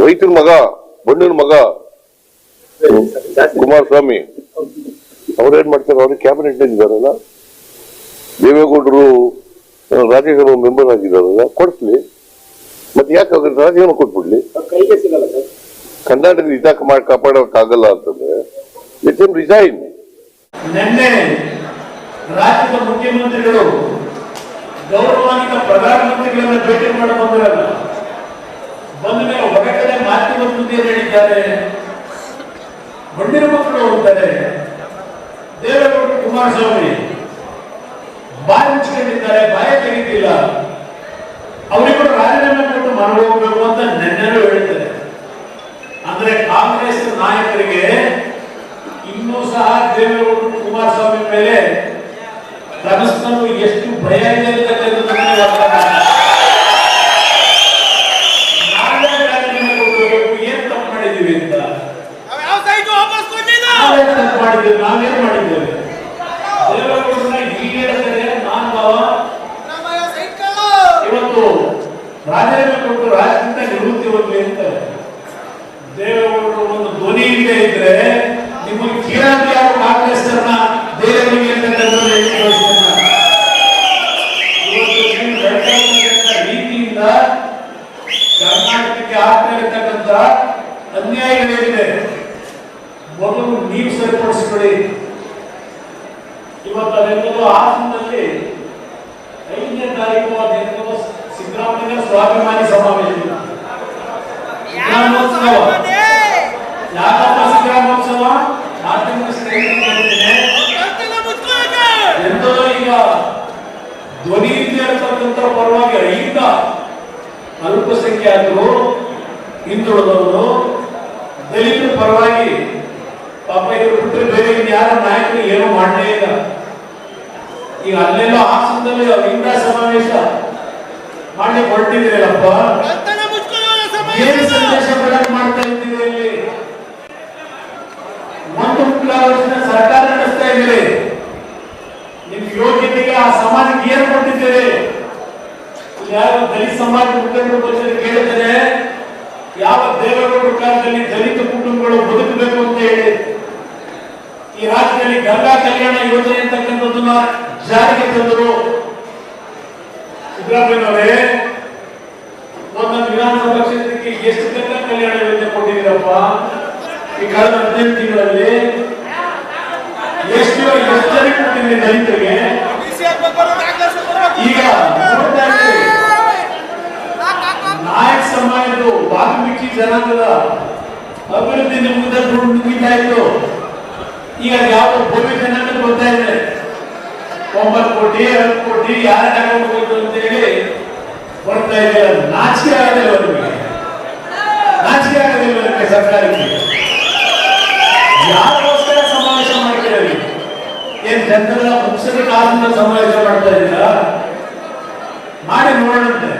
ರೈತರ ಮಗ ಬಣ್ಣನ ಮಗ, ಕುಮಾರಸ್ವಾಮಿ ಅವ್ರೇನ್ ಮಾಡ್ತಾರೆ? ಅವ್ರಿಗೆ ಕ್ಯಾಬಿನೆಟ್ ಇದ್ದಾರಲ್ಲ? ದೇವೇಗೌಡರು ರಾಜ್ಯಸಭಾ ಮೆಂಬರ್ ಆಗಿದ್ದಾರಲ್ಲ, ಕೊಡಿಸ್ಲಿ. ಮತ್ತೆ ಯಾಕೆ ಅದ್ರ ರಾಜೀನಾಮೆ ಕೊಟ್ಬಿಡ್ಲಿ? ಕರ್ನಾಟಕದ ಹಿತ ಮಾಡಿ ಕಾಪಾಡೋಕ್ಕಾಗಲ್ಲ ಅಂತಂದ್ರೆ ಇಟ್ಸ್ ಎಂ ರಿಸೈನ್ ನಿನ್ನೆ ರಾಜ್ಯದ ಮುಖ್ಯಮಂತ್ರಿಗಳು ಗೌರವಾನ್ವಿತ ಪ್ರಧಾನಮಂತ್ರಿಗಳನ್ನ ಭೇಟಿ ಮಾಡಿ ಹೇಳಿದ್ದಾರೆ. ಬಂದಿರ ಮಕ್ಕಳು ಅಂತಾರೆ. ದೇವೇಗೌಡರು ಕುಮಾರಸ್ವಾಮಿ. ಬಾಯಿ ಮುಚ್ಕೊಂಡಿದ್ದಾರೆ, ಬಾಯ ತೆಗಿತಿಲ್ಲ. ಅವರಿಗೂ ರಾಜೀನಾಮೆ ಕೊಟ್ಟು ಮನೆ ಹೋಗ್ಬೇಕು ಅಂತ ನೆನ್ನೆನೂ ಹೇಳಿದ್ದಾರೆ. ಅಂದ್ರೆ ಕಾಂಗ್ರೆಸ್ ನಾಯಕರಿಗೆ ಇನ್ನೂ ಸಹ ದೇವೇಗೌಡರು ಕುಮಾರಸ್ವಾಮಿ ಮೇಲೆ ಕನಸನ್ನು ಎಷ್ಟು ಭಯ ಇದೆ ಅಂತಕ್ಕಂಥದ್ದನ್ನ ಇವತ್ತು ರಾಜೀನಾಮೆ ಕೊಟ್ಟು ರಾಜ್ಯದಿಂದ ನಿವೃತ್ತಿ ಹೋಗ್ಲಿ ಅಂತ. ದೇವೇಗೌಡರು ಒಂದು ಧ್ವನಿ ಇಲ್ಲದೆ ಇದ್ರೆ ನಿಮಗೆ ಹೇಳಿ ಕಳಿಸ್ತೇನೆ ಇವತ್ತು ಇರ್ತಕ್ಕಂಥ ರೀತಿಯಿಂದ ಕರ್ನಾಟಕಕ್ಕೆ ಆಗ್ತಾ ಅನ್ಯಾಯಗಳೇನಿದೆ ಮೊದಲು ನೀವು ಸರಿಪಡಿಸ್ಕೊಳ್ಳಿ. ಇವತ್ತು ಅದೆಲ್ಲದೂ ಹಾಸನದಲ್ಲಿ ಐದನೇ ತಾರೀಕು ಸಿದ್ದರಾಮಯ್ಯ ಸ್ವಾಭಿಮಾನಿ ಸಮಾವೇಶ. ಸಿದ್ದರಾಮೋತ್ಸವ ಯಾಕಪ್ಪ ಸಿದ್ದರಾಮೋತ್ಸವ ಮಾಧ್ಯಮ ಸ್ನೇಹಿತರಿಗೆ ಹೇಳ್ತೇನೆ ಕರ್ತನ ಮುಚ್ಕೊಳ್ಳೋಕೆ ಎಂದೋ ಈಗ ಧ್ವನಿ ಇರತಕ್ಕಂಥ ಪರವಾಗಿ ರೈತ ಅಲ್ಪಸಂಖ್ಯಾತರು ಹಿಂದುಳಿದವರು. ದಲಿತರ ಪರವಾಗಿ ಪಾಪ ಇವರು ಬಿಟ್ಟರೆ ಬೇರೆ ಯಾರ ನಾಯಕರು ಏನು ಮಾಡಲೇ ಇಲ್ಲ. ಈಗ ಅಲ್ಲೆಲ್ಲೋ ಹಾಸನದಲ್ಲಿ ಮಾಡಿ ಹೊರಟಿದ್ದೀರಲ್ಲಪ್ಪ? ಏನು ಸಂದೇಶ ಪ್ರದಾನ ಮಾಡ್ತಾ ಇದ್ದೀರಿ ಇಲ್ಲಿ? ಒಂದು ವರ್ಷದ ಸರ್ಕಾರ ನಡೆಸ್ತಾ ಇದ್ದೀರಿ. ನಿಮ್ ಯೋಗ್ಯತೆಗೆ ಆ ಸಮಾಜಕ್ಕೆ ಏನು ಕೊಟ್ಟಿದ್ದೀರಿ? ಯಾರು ದಲಿತ ಸಮಾಜ ಮುಖಂಡರು ಬಂದರೆ ಕೇಳಿದರೆ ಯಾವ ದೇವೇಗೌಡರ ಕಾಲದಲ್ಲಿ ದಲಿತ ಕುಟುಂಬಗಳು ಬದುಕಬೇಕು ಅಂತ ಹೇಳಿ. ಈ ರಾಜ್ಯದಲ್ಲಿ ಗಂಗಾ ಕಲ್ಯಾಣ ಯೋಜನೆ ಅಂತಕ್ಕಂಥದ್ದನ್ನ ಜಾರಿಗೆ ತಂದರು. ಸಿದ್ದರಾಮಯ್ಯನವರೇ ಎಷ್ಟು ಜನ ಕಲ್ಯಾಣ ಯೋಜನೆ ಕೊಟ್ಟಿದ್ದೀರಪ್ಪ? ಈ ಕಳೆದ ಹದಿನೈದು ತಿಂಗಳಲ್ಲಿ ಎಷ್ಟು ಎಷ್ಟು ಜನ ಕೊಟ್ಟಿದ್ದೀರಿ ರೈತರಿಗೆ ಈಗ ನಾಯಕ್ ಸಮಾಜದ ವಾಲ್ಮೀಕಿ ಜನಾಂಗದ ಅಭಿವೃದ್ಧಿ ನಿಮ್ಮಿಂದ ನುಗ್ಗಿತಾ ಇತ್ತು. ಈಗ ಯಾವ ಭೂಮಿ ಜನಾಂಗ ಬರ್ತಾ ಇದೆ ಒಂಬತ್ತು ಕೋಟಿ ಹತ್ತು ಕೋಟಿ ಯಾರ ತಗೊಂಡು ಅಂತ ಹೇಳಿ ಬರ್ತಾ ಇದೆ ನಾಚಿಕೆ ಆಗಿದೆ ನಾಚಿಕೆ ನಿಮಗೆ ಸರ್ಕಾರಕ್ಕೆ ಯಾರಿಗೋಸ್ಕರ ಸಮಾವೇಶ ಮಾಡ್ತೀರಿ ಏನ್ ಜನರ ಮುಗಿಸದ ಕಾಲದಿಂದ ಸಮಾವೇಶ ಮಾಡ್ತಾ ಇದ್ದೀರಾ? ಮಾಡಿ ನೋಡೋಣಂತೆ.